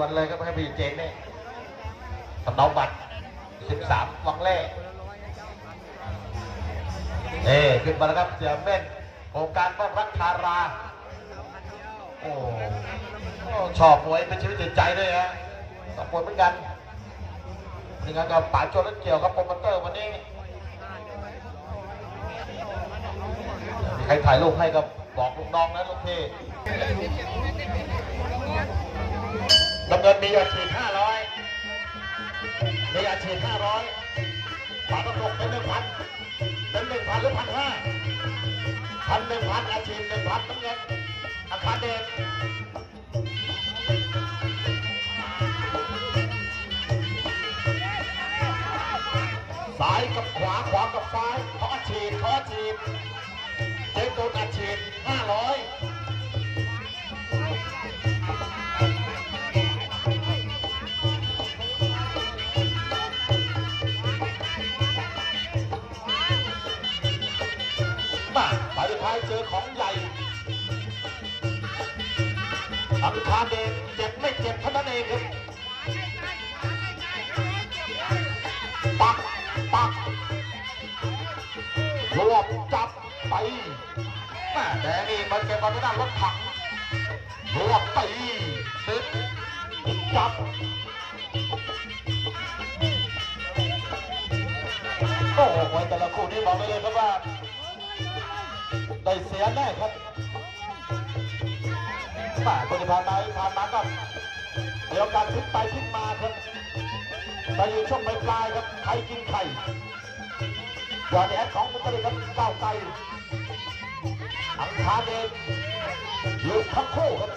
วนเลยครับให้พี่เจนนี่ยสำเนาบัตร13วังเล่เอ้ขึ้นมาแล้วครับเสียเม่นโครงการบ้านรักทารา โอ้ชอบมวยเป็นชีวิตจิตใจด้วยฮะสองคนเหมือนกันนี่งั้นก็ป๋าโจรถเกี่ยวกับโปรโมเตอร์วันนี้มีใครถ่ายรูปให้ก็บอกลูกน้องนะลูกพี่ ดำเนินมีอาชีพห้าร้อยมีอาชีพห้าร้อยป๋าต้องลงเป็นหนึ่งพันเป็นหนึ่งพันหรือพันห้าพันหนึ่งพันอาชีพหนึ่งพันน้ำเงินอาคารเดชซ้ายกับขวาขวากับซ้ายขาอาชีพเขาอาชีพเจ๊ตูนอาชีพห้าร้อย ท้ายเจอของใหญ่อังคารเดชเจ็บไม่เจ็บเท่านั้นเองครับปักปักรวบจับไปแม่แดงนี่มันเก็บมาไม่ได้รถถังรวบตีติดจับโอ้โหแต่ละคู่นี่บอกได้เลยครับว่า ได้เสียแน่ครับม่คนที่ผ่านมาผ่านมาก็เดี๋ยวการพลิกไปพลิกมาครับไปอยู่ช่วงปลายครับใครกินไข่ยอดแอดของมุตลิครับก้าวไกลอังคารเดชอยู่ทั้งคู่ครับ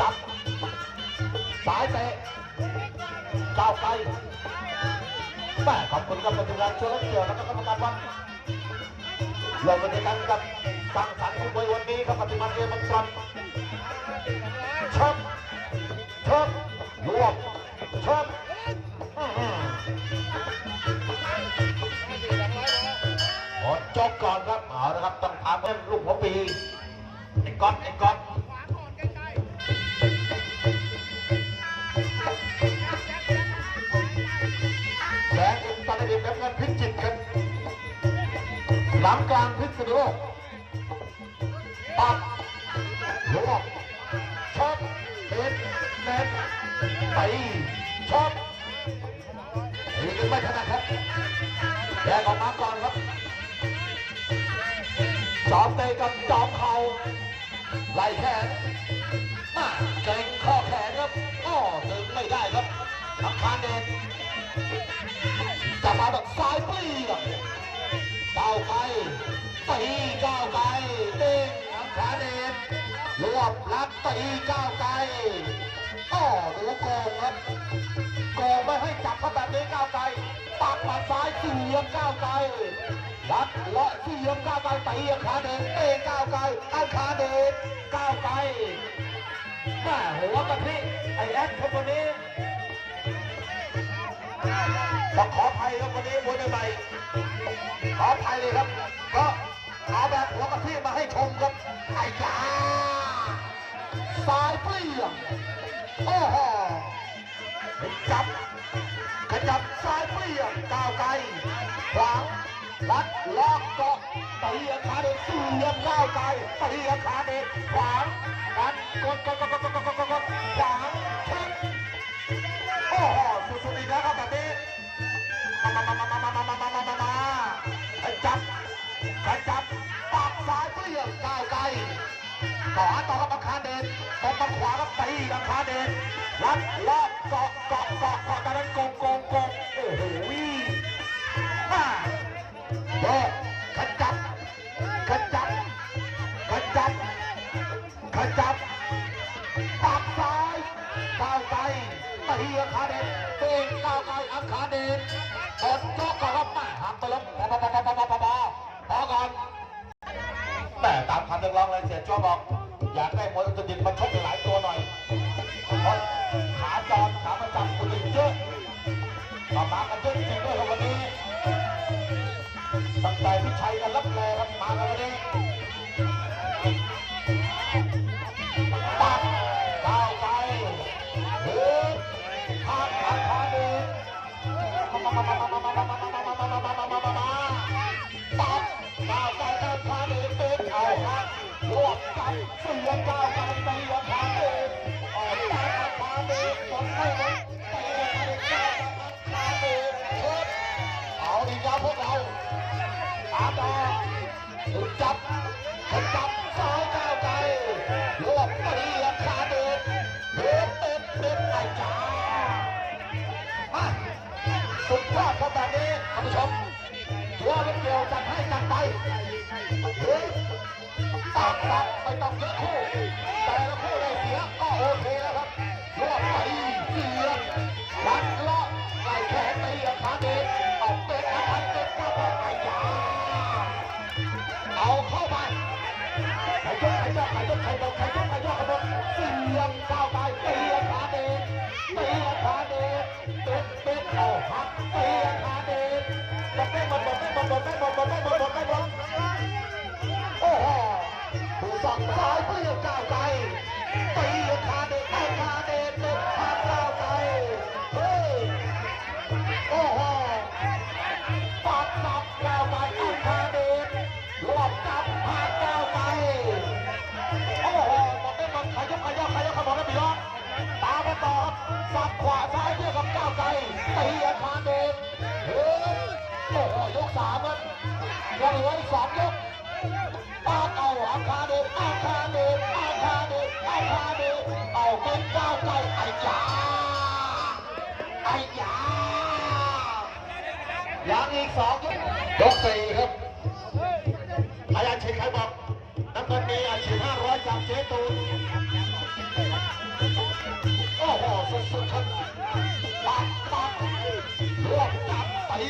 จับสายเตะก้าวไกล แม่ขอบคุณกับปฏิบัติชวยแลเกี่ยวแล้วก็กรรมการวัดรวมกันกันกับสังสรรค์ของมวยวันนี้ครับปฏิบัติเอมันตรันชกชกรวบชกอื้อหือหมดจบก่อนครับเอาละครับต้องถามเรื่องลูกหัวปีไอ้ก๊อตไอ้ก๊อต หลังกลางพิษณุโลกปับรวบชอบเด็ดเน็ตไปชอบอีกไม่ถนัดครับแยกออกมาก่อนครับจอมเตะกับจอมเข่าไล่แขนมาเกรงข้อแขนครับอ้อดึงไม่ได้ครับอังคารเดชจะมาแบบซ้ายปลีก ก้าวไกลตีก้าวไกลเด้งอังคาเดชรวบลัดตีก้าวไกลอ้อดูโกงครับโกงไม่ให้จับเขาแบบนี้ก้าวไกลปักมัดซ้ายเสียบก้าวไกลลัดเลาะเสียบก้าวไกลตีอาคาเดชเตะก้าวไกลอาคาเดชก้าวไกลแม่หัวกะทิไอแอดคนนี้ ต้อขออภัยครับวันนี้มวยใหม่ขอภัยเลยครับ ก็เอาแบบหัวกระที่มาให้ชมครับไอ้จ้าสายเปลี่ยนโอ้โหจับขจับสายเปลี่ยนก้าวไกลขวางรัดล็อกเกาะตีขาเด็กเสียบก้าวไกลตีขาเด็กขวางรัดกดกดกดกดกดกดขวาง มามามามามามามามามามามาขจับขจับปากสายเปลี่ยงก้าวไกลต่อต่อกับอังคาเดชตบมาขวากับตีอังคาเดชรัดรอบเกาะเกาะเกาะเกาะตอนนั้นโกงโกงโกงโอ้โหมาโดขจับขจับขจับขจับปากซ้ายก้าวไกลตีอังคาเดชเตะก้าวไกลอังคาเดช เรียกร้องเลยเสียจ้วบอก อยากได้มวยอุตรดิตถ์มาชกหลายตัวหน่อยเพราะขาจรขาประจำอุตรดิตถ์เยอะมามากันเยอะจริงด้วยครับ นผู้ชมตัวลูกเดียวจัดให้จัดไป เฮ้ยตักตักไม่ต้องเยอะคู่ แต่ละคู่ได้เสียก็โอเคแล้วครับรอบไปเสียวัดเลาะไหลแขนตีอาคาเดชออกเป็นอาคาเดชก็บอกไอ้ยาเอาเข้าไปใครยกใครยกใครยกใครยกใครยกใครยกกันหมดเสียงก้าวไปตีอาเดชตีอาคาเดชเป็ดเป็ดเอาหักตีอาเดชหมดไม่หมดหมดไม่หมดหมดไม่หมดหมดไม่หมดหมดไม่หมดโอ้โหผู้ สั่งซ้ายเปรี้ยวก้าวไกลตีคาเดชเอาคาเดชเด็ดขาก้าวไกลเฮ้ยโอ้โหปัดสับก้าวไกลเอาคาเดชรวบจับหาก้าวไกลโอ้โหบอกได้มันขยับขยับขยับขยับได้ปียอดตามมาต่อครับสับขวาซ้ายเพื่อกับก้าวไกลตีอาคาเดชเฮ้ยโอ้โหยกสามครับยังเหลืออีกสองยกปาดเอาอาคาเยาไอ้ยายังอีกสองยกยกสี่ครับอาจารย์ชิดใครบอกน้ำเงินมีอาชีพห้าร้อยจากเจตูนโอ้โหสุดๆครับปักปักรวบจับตี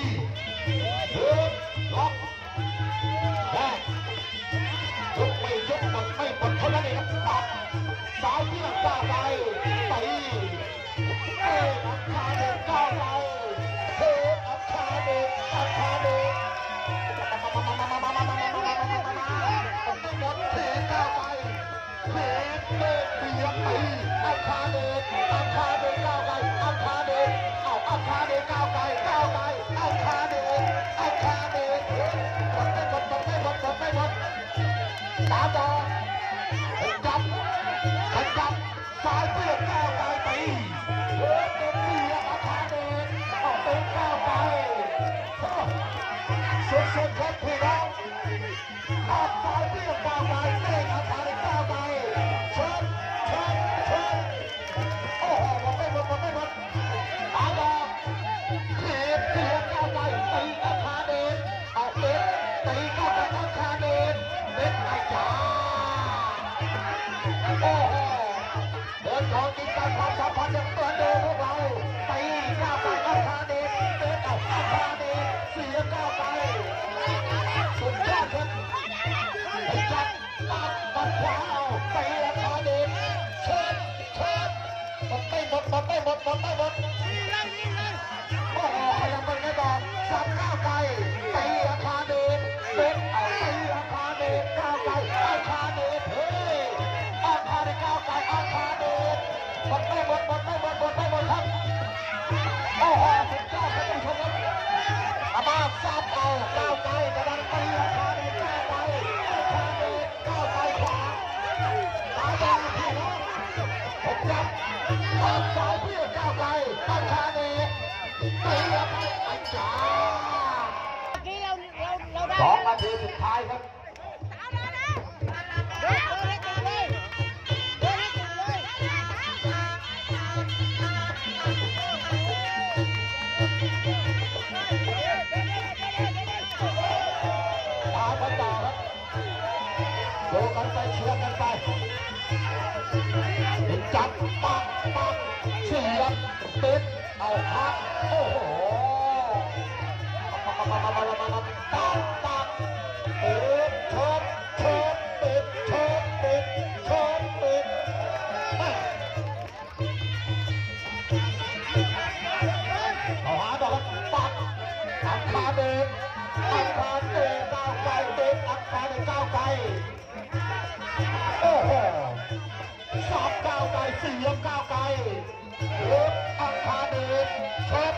เดินล็อกแรกยกไม่ยกหมดไม่หมดเท่านั้นเองครับปัดสายเพื่อนก้า ตาต่อขยับขยับสายเปรี้ยวก้ว เมื่อกี้เราเราเราได้สองนาทีสุดท้ายครับเดินเดินให้ถึงเลยเดินให้ถึงเลยตามกันต่อครับดูกันไปเชียร์กันไปจับปักปักเสียบติดเอาพักโอ้โห ปักปักติดชดชดติดชดติดชดติดเอหาดอกปักอังคาเดชอังคาเดก้าไกลเดชอังคาเดก้าไกลโอ้โหสับก้าวไกลสียบก้าวไกลเล็บอังคาเดชช็ด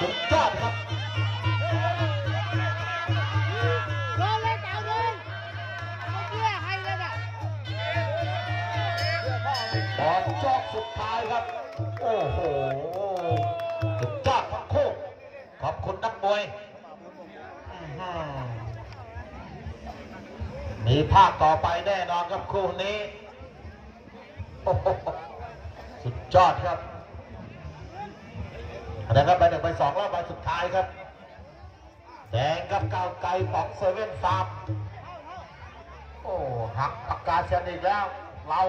สุดยอดครับ โหสุดยอดทั้งคู่ขอบคุณนักมวย มีภาคต่อไปแน่นอนครับคู่นี้ สุดยอดครับนะครับไปหนึ่งไปสองแล้วไปสุดท้ายครับ แดงกับเก้าไกลบอกเซเว่นฟาร์มโอ้หักปากกาเซียนอีกแล้ว เรา